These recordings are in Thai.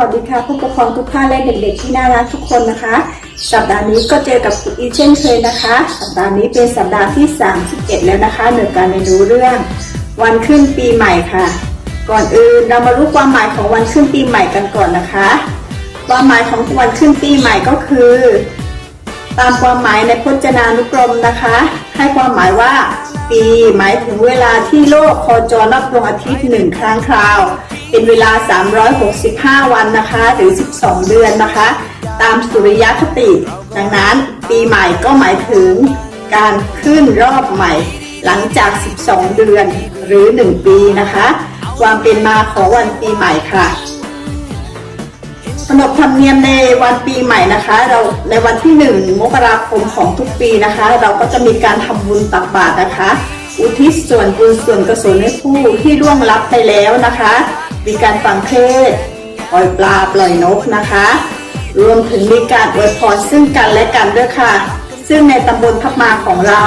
วัสดีค่ะผู้ปกครองทุกท่านและเด็กๆที่น่ารักทุกคนนะคะ สัปดาห์นี้ก็เจอกับคุณอีเช่นเคยนะคะ สัปดาห์นี้เป็นสัปดาห์ที่ 31 แล้วนะคะหนึ่งการเรียนรู้เรื่อง วันขึ้นปีใหม่ค่ะ ก่อนอื่นเรามารู้ความหมายของวันขึ้นปีใหม่กันก่อนนะคะ ความหมายของวันขึ้นปีใหม่ก็คือ ตามความหมายในพจนานุกรมนะคะ ให้ความหมายว่า ปีหมายถึงเวลาที่โลกโคจรรอบดวงอาทิตย์หนึ่งครั้งคราว เป็นเวลา 365 วันนะคะหรือ 12 เดือนนะคะ ตามสุริยคติ ดังนั้นปีใหม่ก็หมายถึงการขึ้นรอบใหม่ หลังจาก 12 เดือนหรือ 1 ปีนะคะ ความเป็นมาของวันปีใหม่ค่ะขนบธรรมเนียมในวันปีใหม่นะคะ เราในวันที่1มกราคมของทุกปีนะคะ เราก็จะมีการทำบุญตักบาตรนะคะ อุทิศส่วนบุญส่วนกุศลให้ผู้ที่ร่วงลับไปแล้วนะคะ มีการฟังเทศปล่อยปลาปล่อยนกนะคะ รวมถึงมีการอวยพรซึ่งกันและกันด้วยค่ะ ซึ่งในตำบลพับมาของเรา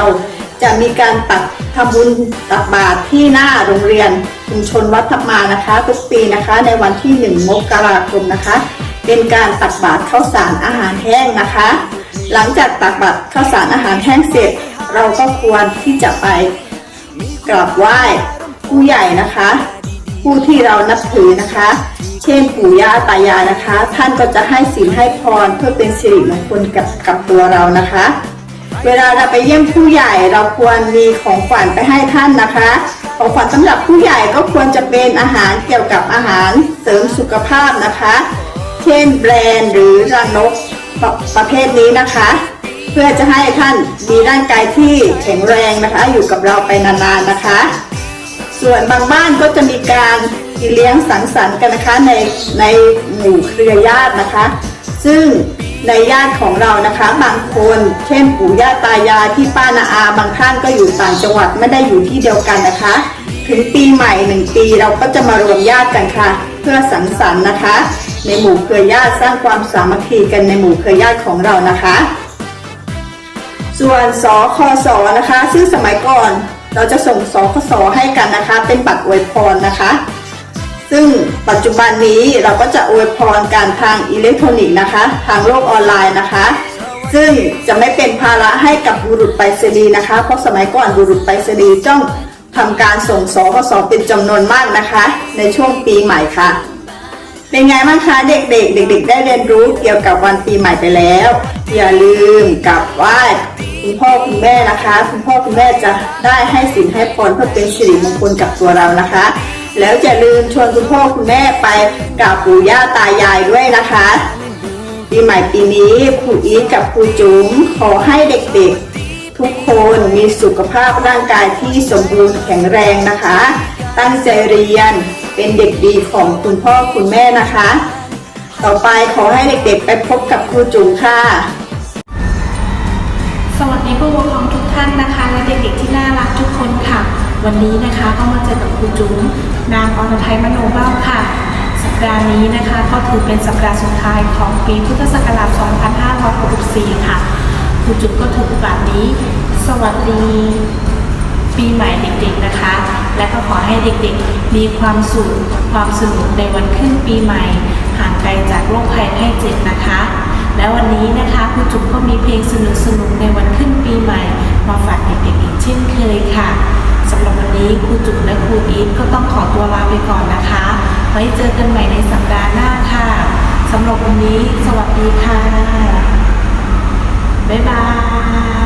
จะมีการตักทำบุญตักบาตรที่หน้าโรงเรียนชุมชนวัดพับมานะคะ ทุกปีนะคะ ในวันที่ 1 มกราคมนะคะ เป็นการตักบาตรข้าวสารอาหารแห้งนะคะ หลังจากตักบาตรข้าวสารอาหารแห้งเสร็จ เราก็ควรที่จะไปกราบไหว้ผู้ใหญ่นะคะ ผู้ที่เรานับถือนะคะ เช่นปู่ย่าตายายนะคะ ท่านก็จะให้ศีลให้พรเพื่อเป็นสิริมงคลกับกับตัวเรานะคะ เวลาเราไปเยี่ยมผู้ใหญ่เราควรมีของขวัญไปให้ท่านนะคะ ของขวัญสำหรับผู้ใหญ่ก็ควรจะเป็นอาหารเกี่ยวกับอาหารเสริมสุขภาพนะคะ เช่นแบรนด์หรือรังนกประประเภทนี้นะคะ เพื่อจะให้ท่านมีร่างกายที่แข็งแรงนะคะ อยู่กับเราไปนานๆนะคะ ส่วนบางบ้านก็จะมีการกินเลี้ยงสังสรรค์กันนะคะในในหมู่เครือญาตินะคะ ซึ่งในญาติของเรานะคะ บางคน เช่นปู่ย่าตายายที่ป้านาอา บางท่านก็อยู่ต่างจังหวัดไม่ได้อยู่ที่เดียวกันนะคะ ถึงปีใหม่หนึ่งปีเราก็จะมารวมญาติกันค่ะ เพื่อสังสรรค์นะคะ ในหมู่เครือญาติสร้างความสามัคคีกันในหมู่เครือญาติของเรานะคะ ส่วนสคสนะคะ ซึ่งสมัยก่อน เราจะส่งสคสให้กันนะคะ เป็นบัตรอวยพรนะคะ ซึ่งปัจจุบันนี้เราก็จะอวยพรการทางอิเล็กทรอนิกส์นะคะ ทางโลกออนไลน์นะคะ ซึ่งจะไม่เป็นภาระให้กับบุรุษไปรษณีย์นะคะ เพราะสมัยก่อนบุรุษไปรษณีย์ต้องทำการส่งสคสเป็นจำนวนมากนะคะ ในช่วงปีใหม่ค่ะ เป็นไงบ้างคะเด็กๆ เด็ก ๆ ได้เรียนรู้เกี่ยวกับวันปีใหม่ไปแล้ว อย่าลืมกลับไหว้ คุณพ่อคุณแม่นะคะ คุณพ่อคุณแม่จะได้ให้สินให้พรเพื่อเป็นสิริมงคลกับตัวเรานะคะ แล้วอย่าลืมชวนคุณพ่อคุณแม่ไปกราบปู่ย่าตายายด้วยนะคะปีใหม่ปีนี้ครูอีทกับครูจุ๋มขอให้เด็กๆ ทุกคนมีสุขภาพร่างกายที่สมบูรณ์แข็งแรงนะคะ ตั้งใจเรียนเป็นเด็กดีของคุณพ่อคุณแม่นะคะ ต่อไปขอให้เด็กๆไปพบกับครูจุ๋มค่ะ สวัสดีผู้ปกครองทุกท่านนะคะ และเด็กๆที่น่ารักทุกคนค่ะ วันนี้นะคะก็มาเจอกับครูจุ๋มนางอรไทยมโนบ้าค่ะ สัปดาห์นี้นะคะก็ถือเป็นสัปดาห์สุดท้ายของปีพุทธศักราช 2564 ค่ะครูจุ๋มก็ถือโอกาสนี้ สวัสดีปีใหม่เด็กๆนะคะ และก็ขอให้เด็กๆ มีความสุขความสนุกในวันขึ้นปีใหม่ ห่างไกลจากโรคภัยไข้เจ็บนะคะ และวันนี้นะคะคุณจุ๋มก็มีเพลงสนุกสนุกในวันขึ้นปีใหม่ มาฝากเด็กๆอีกเช่นเคยค่ะสำหรับวันนี้ครูจุ๋มและครูอีทก็ต้องขอตัวลาไปก่อนนะคะ ไว้เจอกันใหม่ในสัปดาห์หน้าค่ะสำหรับวันนี้ สวัสดีค่ะ บ๊ายบาย